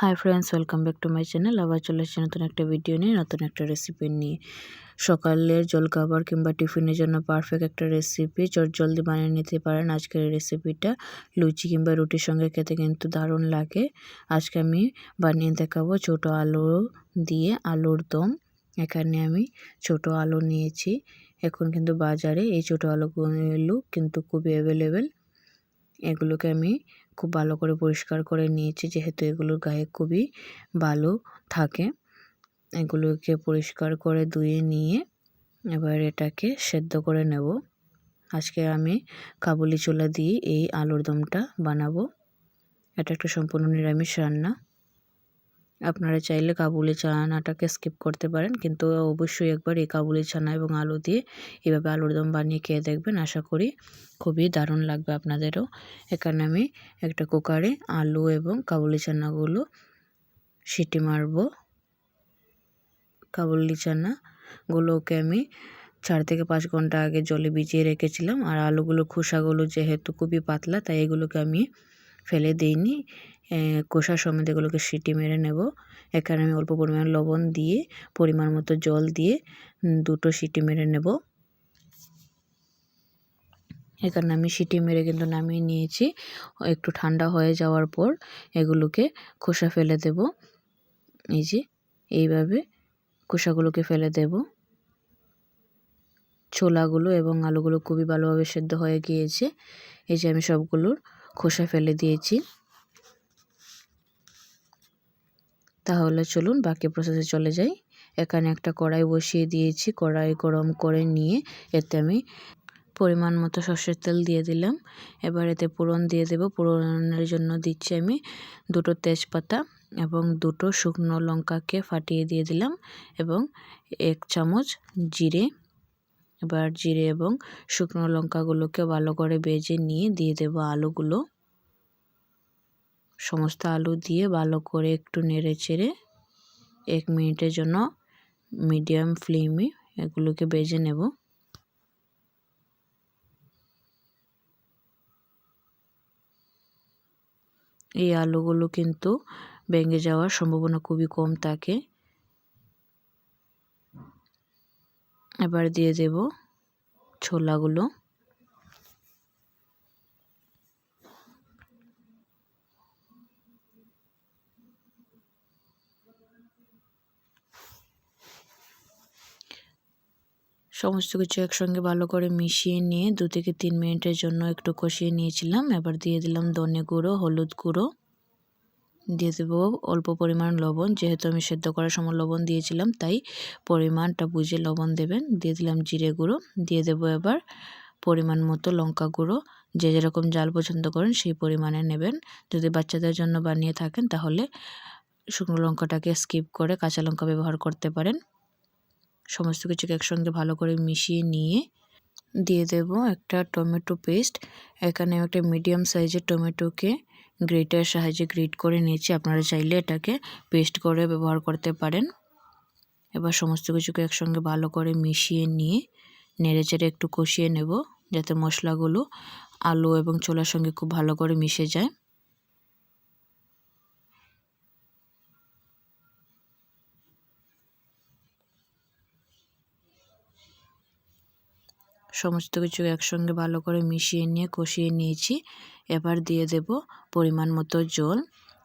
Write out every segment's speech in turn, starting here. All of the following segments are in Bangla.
Hi friends welcome back to my channel আবার চলে এসেছি নতুন একটা ভিডিও নিয়ে, নতুন একটা রেসিপি নিয়ে। সকালের জলখাবার কিংবা টিফিনের জন্য পারফেক্ট একটা রেসিপি চট জলদি বানিয়ে নিতে পারেন আজকের রেসিপিটা লুচি কিংবা রুটির সঙ্গে খেতে কিন্তু দারুণ লাগে। আজকে আমি বানিয়ে দেখাবো ছোট আলু দিয়ে আলুর দম। এখানে আমি ছোট আলু নিয়েছি। এখন কিন্তু বাজারে এই ছোটো আলুগুলো কিন্তু খুবই অ্যাভেলেবেল এগুলোকে আমি খুব ভালো করে পরিষ্কার করে নিয়েছি, যেহেতু এগুলোর গায়ে খুবই ভালো থাকে। এগুলোকে পরিষ্কার করে ধুয়ে নিয়ে এবার এটাকে সেদ্ধ করে নেব। আজকে আমি কাবুলি চোলা দিয়ে এই আলুর দমটা বানাবো। এটা একটা সম্পূর্ণ নিরামিষ রান্না। আপনারা চাইলে কাবুলি চানাটাকে স্কিপ করতে পারেন, কিন্তু অবশ্যই একবার এই কাবুলি চানা এবং আলু দিয়ে এভাবে আলুর দম বানিয়ে খেয়ে দেখবেন। আশা করি খুবই দারুণ লাগবে আপনাদেরও। এখানে আমি একটা কুকারে আলু এবং কাবুলি চানাগুলো সিটি মারবো। কাবুলি চানাগুলোকে আমি চার থেকে পাঁচ ঘণ্টা আগে জলে ভিজিয়ে রেখেছিলাম, আর আলুগুলো খোসাগুলো যেহেতু খুবই পাতলা, তাই এগুলোকে আমি ফেলে দিইনি। কষার সময় এগুলোকে সিটি মেরে নেব। এখানে আমি অল্প পরিমাণ লবণ দিয়ে, পরিমাণ মতো জল দিয়ে দুটো সিটি মেরে নেব। এখানে আমি সিটি মেরে কিন্তু নামিয়ে নিয়েছি। একটু ঠান্ডা হয়ে যাওয়ার পর এগুলোকে খোসা ফেলে দেব। এই যে, এইভাবে খোসাগুলোকে ফেলে দেব। ছোলাগুলো এবং আলুগুলো খুবই ভালোভাবে সেদ্ধ হয়ে গিয়েছে। এই যে আমি সবগুলোর খোসা ফেলে দিয়েছি। তাহলে চলুন বাকি প্রসেসে চলে যাই। এখানে একটা কড়াই বসিয়ে দিয়েছি। কড়াই গরম করে নিয়ে এতে আমি পরিমাণ মতো সর্ষের তেল দিয়ে দিলাম। এবার এতে পুরন দিয়ে দেব। পুরনের জন্য দিচ্ছি আমি দুটো তেজপাতা এবং দুটো শুকনো লঙ্কাকে ফাটিয়ে দিয়ে দিলাম এবং এক চামচ জিরে। এবার জিরে এবং শুকনো লঙ্কাগুলোকে ভালো করে বেজে নিয়ে দিয়ে দেব আলুগুলো। সমস্ত আলু দিয়ে ভালো করে একটু নেড়ে চেড়ে এক মিনিটের জন্য মিডিয়াম ফ্লেমে এগুলোকে বেজে নেব। এই আলুগুলো কিন্তু ভেঙে যাওয়ার সম্ভাবনা খুবই কম থাকে। এবার দিয়ে দেব ছোলাগুলো। সমস্ত কিছু একসঙ্গে ভালো করে মিশিয়ে নিয়ে দু থেকে তিন মিনিটের জন্য একটু কষিয়ে নিয়েছিলাম। এবার দিয়ে দিলাম ধনে গুঁড়ো, হলুদ গুঁড়ো। দিয়ে দেবো অল্প পরিমাণ লবণ, যেহেতু আমি সেদ্ধ করার সময় লবণ দিয়েছিলাম, তাই পরিমাণটা বুঝে লবণ দেবেন। দিয়ে দিলাম জিরে গুঁড়ো, দিয়ে দেবো এবার পরিমাণ মতো লঙ্কা গুঁড়ো। যে যেরকম জাল পছন্দ করেন সেই পরিমাণে নেবেন। যদি বাচ্চাদের জন্য বানিয়ে থাকেন, তাহলে শুকনো লঙ্কাটাকে স্কিপ করে কাঁচা লঙ্কা ব্যবহার করতে পারেন। সমস্ত কিছুকে একসঙ্গে ভালো করে মিশিয়ে নিয়ে দিয়ে দেব একটা টমেটো পেস্ট। এখানে একটা মিডিয়াম সাইজের টমেটোকে গ্রেটার সাহায্যে গ্রেট করে নিয়েছি। আপনারা চাইলে এটাকে পেস্ট করে ব্যবহার করতে পারেন। এবার সমস্ত কিছুকে একসঙ্গে ভালো করে মিশিয়ে নিয়ে নেড়ে চেড়ে একটু কষিয়ে নেব যাতে মশলাগুলো আলু এবং ছোলার সঙ্গে খুব ভালো করে মিশে যায়। সমস্ত কিছু একসঙ্গে ভালো করে মিশিয়ে নিয়ে, কষিয়ে নিয়েছি। এবার দিয়ে দেব পরিমাণ মতো জল।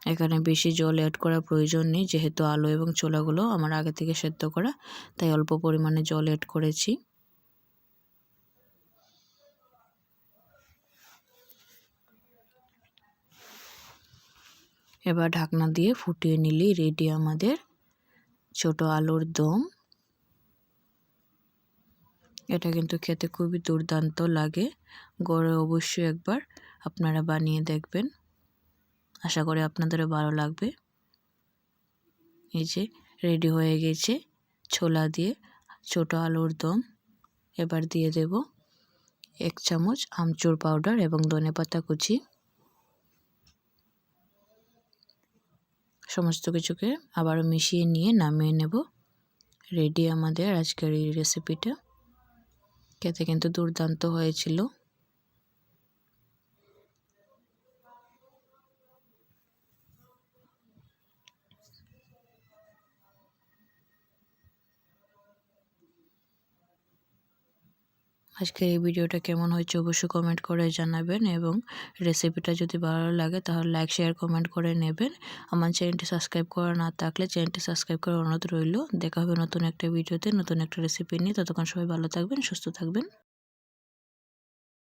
এখানে বেশি জল অ্যাড করার প্রয়োজন নেই, যেহেতু আলু এবং ছোলাগুলো আমার আগে থেকে সেদ্ধ করা, তাই অল্প পরিমাণে জল অ্যাড করেছি। এবার ঢাকনা দিয়ে ফুটিয়ে নিলেই রেডি আমাদের ছোট আলুর দম। এটা কিন্তু খেতে খুবই দুর্দান্ত লাগে। গড়ে অবশ্যই একবার আপনারা বানিয়ে দেখবেন। আশা করি আপনাদেরও ভালো লাগবে। এই যে রেডি হয়ে গেছে ছোলা দিয়ে ছোট আলুর দম। এবার দিয়ে দেব এক চামচ আমচুর পাউডার এবং ধনে পাতা কুচি। সমস্ত কিছুকে আবারও মিশিয়ে নিয়ে নামিয়ে নেব। রেডি আমাদের আজকের এই রেসিপিটা খেতে কিন্তু দুর্দান্ত হয়েছিল। আজকের এই ভিডিওটা কেমন হয়েছে অবশ্যই কমেন্ট করে জানাবেন এবং রেসিপিটা যদি ভালো লাগে তাহলে লাইক শেয়ার কমেন্ট করে নেবেন। আমার চ্যানেলটি সাবস্ক্রাইব করা না থাকলে চ্যানেলটি সাবস্ক্রাইব করার অনুরোধ রইল। দেখা হবে নতুন একটা ভিডিওতে, নতুন একটা রেসিপি নিয়ে। ততক্ষণ সবাই ভালো থাকবেন, সুস্থ থাকবেন।